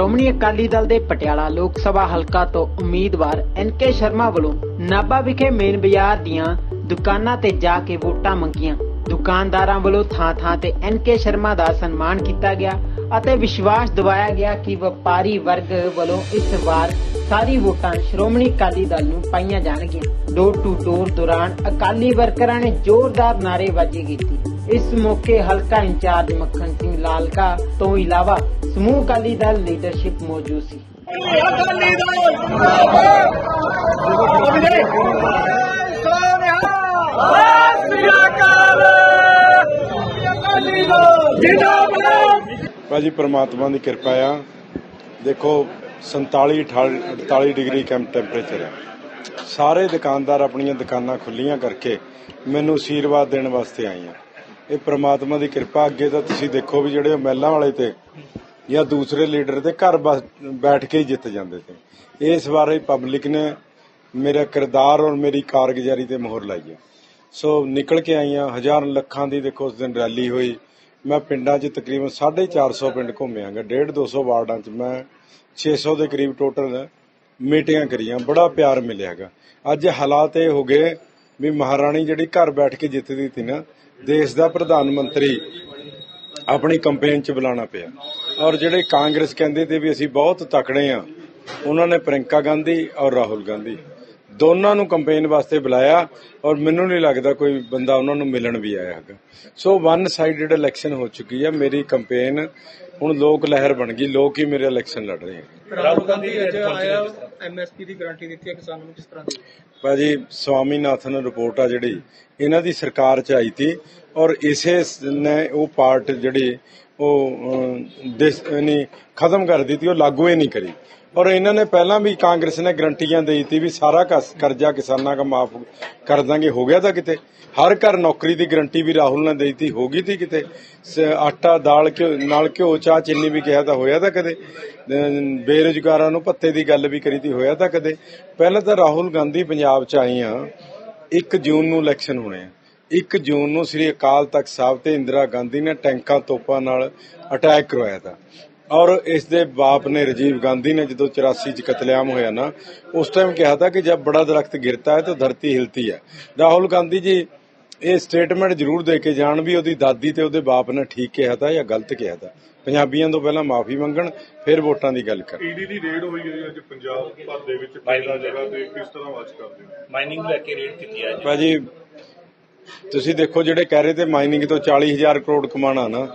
ਸ਼੍ਰੋਮਣੀ ਅਕਾਲੀ ਦਲ ਦੇ ਪਟਿਆਲਾ ਲੋਕ ਸਭਾ ਹਲਕਾ ਤੋਂ ਉਮੀਦਵਾਰ ਐਨਕੇ ਸ਼ਰਮਾ ਵੱਲੋਂ ਨਾਭਾ ਵਿਖੇ ਮੇਨ ਬਾਜ਼ਾਰ ਦੀਆਂ ਦੁਕਾਨਾਂ ਤੇ ਜਾ ਕੇ ਵੋਟਾਂ ਮੰਗੀਆਂ। ਦੁਕਾਨਦਾਰਾਂ ਵੱਲੋਂ ਥਾਂ-ਥਾਂ ਤੇ ਐਨਕੇ ਸ਼ਰਮਾ ਦਾ ਸਨਮਾਨ ਕੀਤਾ ਗਿਆ ਅਤੇ ਵਿਸ਼ਵਾਸ ਦਿਵਾਇਆ ਗਿਆ ਕਿ ਵਪਾਰੀ ਵਰਗ ਵੱਲੋਂ ਇਸ ਵਾਰ ਸਾਰੀ ਵੋਟਾਂ ਸ਼੍ਰੋਮਣੀ ਅਕਾਲੀ ਦਲ ਨੂੰ ਪਾਈਆਂ ਜਾਣਗੀਆਂ। ਡੋਰ ਟੂ ਡੋਰ ਦੌਰਾਨ ਅਕਾਲੀ ਵਰਕਰਾਂ ਨੇ ਜ਼ੋਰਦਾਰ ਨਾਅਰੇਬਾਜ਼ੀ ਕੀਤੀ। ਇਸ ਮੌਕੇ ਹਲਕਾ ਇੰਚਾਰਜ ਮੱਖਣ ਲਾਲਕਾ ਤੋਂ ਇਲਾਵਾ ਸਮੂਹ ਅਕਾਲੀ ਦਲ ਲੀਡਰਸ਼ਿਪ ਮੌਜੂਦ ਸੀ। ਅਕਾਲੀ ਦਲ ਭਾਜੀ ਪ੍ਰਮਾਤਮਾ ਦੀ ਕਿਰਪਾ ਆ। ਦੇਖੋ 47 48 ਡਿਗਰੀ ਕੈਂਪ ਟੈਂਪਰੇਚਰ ਆ। ਸਾਰੇ ਦੁਕਾਨਦਾਰ ਆਪਣੀਆਂ ਦੁਕਾਨਾਂ ਖੁੱਲੀਆਂ ਕਰਕੇ ਮੈਨੂੰ ਆਸ਼ੀਰਵਾਦ ਦੇਣ ਵਾਸਤੇ ਆਏ ਆ। ਇਹ ਪ੍ਰਮਾਤਮਾ ਦੀ ਕਿਰਪਾ, ਅੱਗੇ ਤਾਂ ਤੁਸੀਂ ਦੇਖੋ ਵੀ ਜਿਹੜੇ ਮਹਿਲਾਂ ਵਾਲੇ ਤੇ ਜਾਂ ਦੂਸਰੇ ਲੀਡਰ ਤੇ ਘਰ ਬੈਠ ਕੇ ਹੀ ਜਿੱਤ ਜਾਂਦੇ ਤੇ। ਇਸ ਵਾਰ ਹੀ ਪਬਲਿਕ ਨੇ ਮੇਰਾ ਕਿਰਦਾਰ ਔਰ ਮੇਰੀ ਕਾਰਗੁਜ਼ਾਰੀ ਤੇ ਮੋਹਰ ਲਾਈ ਹੈ। ਸੋ ਨਿਕਲ ਕੇ ਆਈਆਂ ਹਜ਼ਾਰਾਂ ਲੱਖਾਂ ਦੀ ਦੇਖੋ ਉਸ ਦਿਨ ਰੈਲੀ ਹੋਈ। ਮੈਂ ਪਿੰਡਾਂ 'ਚ ਤਕਰੀਬਨ 450 ਪਿੰਡ ਘੁੰਮਿਆਗਾ 1.5 200 ਵਾਰਡਾਂ 'ਚ ਮੈਂ 600 ਦੇ ਕਰੀਬ ਟੋਟਲ ਮੀਟਿੰਗਾਂ ਕਰੀਆਂ, ਬੜਾ ਪਿਆਰ ਮਿਲਿਆਗਾ ਅੱਜ ਹਾਲਾਤ ਇਹ ਹੋ ਗਏ ਵੀ ਮਹਾਰਾਣੀ ਜਿਹੜੀ ਘਰ ਬੈਠ ਕੇ ਜਿੱਤਦੀ ਸੀ ਨਾ ਦੇਸ਼ ਦਾ ਪ੍ਰਧਾਨ ਮੰਤਰੀ ਆਪਣੀ ਕੰਪੇਨ 'ਚ ਬੁਲਾਉਣਾ ਪਿਆ। ਔਰ ਜਿਹੜੇ ਕਾਂਗਰਸ ਕਹਿੰਦੇ ਤੇ ਵੀ ਅਸੀਂ ਬਹੁਤ ਤਕੜੇ ਆ, ਉਹਨਾਂ ਨੇ ਪ੍ਰਿੰਕਾ ਗਾਂਧੀ ਔਰ ਰਾਹੁਲ ਗਾਂਧੀ ਦੋਨਾਂ ਨੂੰ ਕੰਪੇਨ ਵਾਸਤੇ ਬੁਲਾਇਆ ਔਰ ਮੈਨੂੰ ਨਹੀਂ ਲੱਗਦਾ ਕੋਈ ਬੰਦਾ ਉਹਨਾਂ ਨੂੰ ਮਿਲਣ ਵੀ ਆਇਆ ਹੈਗਾ। ਸੋ ਵਨ ਸਾਈਡਡ ਇਲੈਕਸ਼ਨ ਹੋ ਚੁੱਕੀ ਹੈ। ਮੇਰੀ ਕੰਪੇਨ ਹੁਣ ਲੋਕ ਲਹਿਰ ਬਣ ਗਈ ਲੋਕ ਹੀ ਮੇਰੇ ਇਲੈਕਸ਼ਨ ਲੜ ਰਹੇ ਰਾਹੁਲ ਗਾਂਧੀ ਅੱਜ ਆਇਆ ਐਮਐਸਪੀ ਦੀ ਗਾਰੰਟੀ ਦਿੱਤੀ ਹੈ ਕਿਸਾਨਾਂ ਨੂੰ ਕਿਸ ਤਰ੍ਹਾਂ ਦੀ। ਭਾਜੀ ਸਵਾਮੀਨਾਥਨ ਰਿਪੋਰਟ ਆ ਜਿਹੜੀ ਇਹਨਾਂ ਦੀ ਸਰਕਾਰ ਚ ਆਈ ਤੀ ਔਰ ਇਸੇ ਨੇ ਉਹ ਪਾਰਟ ਜਿਹੜੀ ਉਹ ਅਹ, ਦੇਸ ਨਹੀਂ ਖਤਮ ਕਰ ਦਿੱਤੀ ਉਹ ਲਾਗੂ ਹੀ ਨਹੀਂ ਕਰੀ। ਔਰ ਇਹਨਾਂ ਨੇ ਪਹਿਲਾਂ ਵੀ ਕਾਂਗਰਸ ਨੇ ਗਰੰਟੀਆਂ ਦੇ ਦਿੱਤੀ ਵੀ ਸਾਰਾ ਕਰਜ਼ਾ ਕਿਸਾਨਾਂ ਦਾ ਮਾਫ ਕਰ ਦਾਂਗੇ ਹੋ ਗਿਆ ਤਾਂ ਕਿਤੇ? ਹਰ ਘਰ ਨੌਕਰੀ ਦੀ ਗਰੰਟੀ ਵੀ ਰਾਹੁਲ ਨੇ ਦੇ ਦਿੱਤੀ ਹੋ ਗਈ ਤੀ ਕਿਤੇ? ਸ- ਆਟਾ ਦਾਲ ਘਿਓ ਨਾਲ ਘਿਓ ਚਾਹ ਚੀਨੀ ਵੀ ਕਿਹਾ ਤਾਂ ਹੋਇਆ ਤਾਂ ਕਦੇ? ਅਹ ਬੇਰੁਜ਼ਗਾਰਾਂ ਨੂੰ ਭੱਤੇ ਦੀ ਗੱਲ ਵੀ ਕਰੀ ਤੀ ਹੋਇਆ ਤਾਂ ਕਦੇ? ਪਹਿਲਾਂ ਤਾਂ ਰਾਹੁਲ ਗਾਂਧੀ ਪੰਜਾਬ ਚ ਆਈ ਆ 1 ਜੂਨ ਨੂੰ ਇਲੈਕਸ਼ਨ ਹੋਣੇ ਆ। 1 ਜੂਨ ਨੂੰ ਸ੍ਰੀ ਅਕਾਲ ਤਖਤ ਸਾਹਿਬ ਤੇ ਇੰਦਰਾ ਗਾਂਧੀ ਨੇ ਟੈਂਕਾਂ ਤੋਪਾਂ ਨਾਲ ਅਟੈਕ ਕਰਵਾਇਆ ਤਾਂ। ਔਰ ਇਸ ਦੇ ਬਾਪ ਨੇ ਰਾਜੀਵ ਗਾਂਧੀ ਨੇ ਜਦੋਂ 84 ਚ ਕਤਲੇਆਮ ਹੋਇਆ ਨਾ ਉਸ ਟਾਈਮ ਕਿਹਾ ਤਾਂ ਕਿ ਜਦ ਬੜਾ ਦਰਖਤ ਗਿਰਤਾ ਹੈ ਤਾਂ ਧਰਤੀ ਹਿਲਤੀ ਹੈ। ਰਾਹੁਲ ਗਾਂਧੀ ਜੀ ਇਹ ਸਟੇਟਮੈਂਟ ਜ਼ਰੂਰ ਦੇ ਕੇ ਜਾਣ ਵੀ ਉਹਦੀ ਦਾਦੀ ਤੇ ਉਹਦੇ ਬਾਪ ਨੇ ਠੀਕ ਕਿਹਾ ਤਾਂ ਜਾਂ ਗਲਤ ਕਿਹਾ ਤਾਂ। ਪੰਜਾਬੀਆਂ ਤੋਂ ਪਹਿਲਾਂ ਮਾਫੀ ਮੰਗਣ ਫਿਰ ਵੋਟਾਂ ਦੀ ਗੱਲ ਕਰ ਈਡੀ ਦੀ ਰੇਡ ਹੋਈ ਹੈ ਅੱਜ ਪੰਜਾਬ ਭਰ ਦੇ ਵਿੱਚ ਪਹਿਲਾ ਜਗ੍ਹਾ ਤੇ ਕਿਸ ਤਰ੍ਹਾਂ ਵਾਚ ਕਰਦੇ ਹੋ? ਮਾਈਨਿੰਗ ਲੈ ਕੇ ਰੇਡ ਕੀਤੀ ਹੈ ਭਾਜੀ ਤੁਸੀਂ ਦੇਖੋ ਜਿਹੜੇ ਕਹਿ ਰਹੇ ਤੇ ਮਾਈਨਿੰਗ ਤੋਂ 40000 ਕਰੋੜ ਕਮਾਣਾ ਨਾ,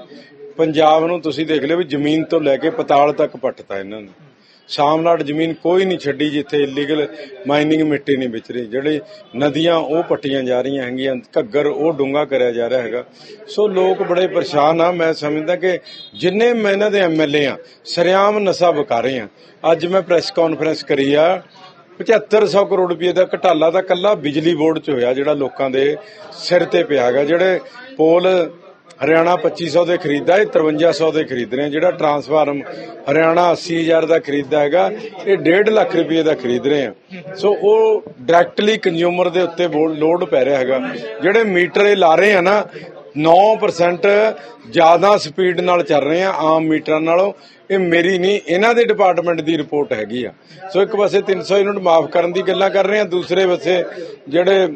ਪੰਜਾਬ ਨੂੰ ਤੁਸੀਂ ਦੇਖ ਲਿਓ ਵੀ ਜ਼ਮੀਨ ਤੋਂ ਲੈ ਕੇ ਪਤਾਲ ਤੱਕ ਪੱਟਤਾ ਇਹਨਾਂ ਨੇ। ਸ਼ਾਮਲਾਟ ਜ਼ਮੀਨ ਕੋਈ ਨਹੀਂ ਛੱਡੀ ਜਿੱਥੇ ਇਲੀਗਲ ਮਾਈਨਿੰਗ ਮਿੱਟੀ ਨਹੀਂ ਵਿਚ ਰਹੀ। ਜਿਹੜੇ ਨਦੀਆਂ ਉਹ ਪੱਟੀਆਂ ਜਾ ਰਹੀਆਂ ਹੈਗੀਆਂ, ਘੱਗਰ ਉਹ ਡੂੰਗਾ ਕਰਿਆ ਜਾ ਰਿਹਾ ਹੈਗਾ। ਸੋ ਲੋਕ ਬੜੇ ਪਰੇਸ਼ਾਨ ਆ। ਮੈਂ ਸਮਝਦਾ ਕਿ ਜਿੰਨੇ ਮੈਂ ਇਹਨਾਂ ਦੇ ਐਮਐਲਏ ਆ, ਸਰਿਆਮ ਨਸ਼ਾ ਵਿਕਾ ਰਹੇ ਆ। ਅੱਜ ਮੈਂ ਪ੍ਰੈਸ ਕਾਨਫਰੰਸ ਕਰੀ ਆ 7500 ਕਰੋੜ ਰੁਪਏ ਦਾ ਘਟਾਲਾ ਤਾਂ ਕੱਲਾ ਬਿਜਲੀ ਬੋਰਡ 'ਚ ਹੋਇਆ ਜਿਹੜਾ ਲੋਕਾਂ ਦੇ ਸਿਰ ਤੇ ਪਿਆ ਹੈਗਾ, ਜਿਹੜੇ ਪੋਲ ਹਰਿਆਣਾ 2500 ਦੇ ਖਰੀਦਦਾ ਇਹ 5300 ਦੇ ਖਰੀਦ ਰਹੇ ਜਿਹੜਾ ਟਰਾਂਸਫਾਰਮ ਹਰਿਆਣਾ 80000 ਦਾ ਖਰੀਦਦਾ ਹੈਗਾ, ਇਹ 1.5 ਲੱਖ ਰੁਪਏ ਦਾ ਖਰੀਦ ਰਹੇ ਆ। ਸੋ ਉਹ ਡਾਇਰੈਕਟਲੀ ਕੰਜ਼ਿਊਮਰ ਦੇ ਉੱਤੇ ਲੋਡ ਪੈ ਰਿਹਾ ਹੈਗਾ। ਜਿਹੜੇ ਮੀਟਰ ਇਹ ਲਾ ਰਹੇ ਆ ਨਾ 9% ਜ਼ਿਆਦਾ ਸਪੀਡ ਨਾਲ ਚੱਲ ਰਹੇ ਆ, ਆਮ ਮੀਟਰਾਂ ਨਾਲੋਂ। ਇਹ ਮੇਰੀ ਨਹੀਂ, ਇਹਨਾਂ ਦੇ ਡਿਪਾਰਟਮੈਂਟ ਦੀ ਰਿਪੋਰਟ ਹੈਗੀ ਆ। ਸੋ ਇੱਕ ਪਾਸੇ 300 ਯੂਨਿਟ ਮਾਫ ਕਰਨ ਦੀ ਗੱਲਾਂ ਕਰ ਰਹੇ ਆ, ਦੂਸਰੇ ਪਾਸੇ ਜਿਹੜੇ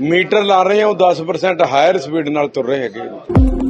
ਮੀਟਰ ਲਾ ਰਹੇ ਆ ਉਹ 10% ਹਾਇਰ ਸਪੀਡ ਨਾਲ ਤੁਰ ਰਹੇ ਹੈਗੇ।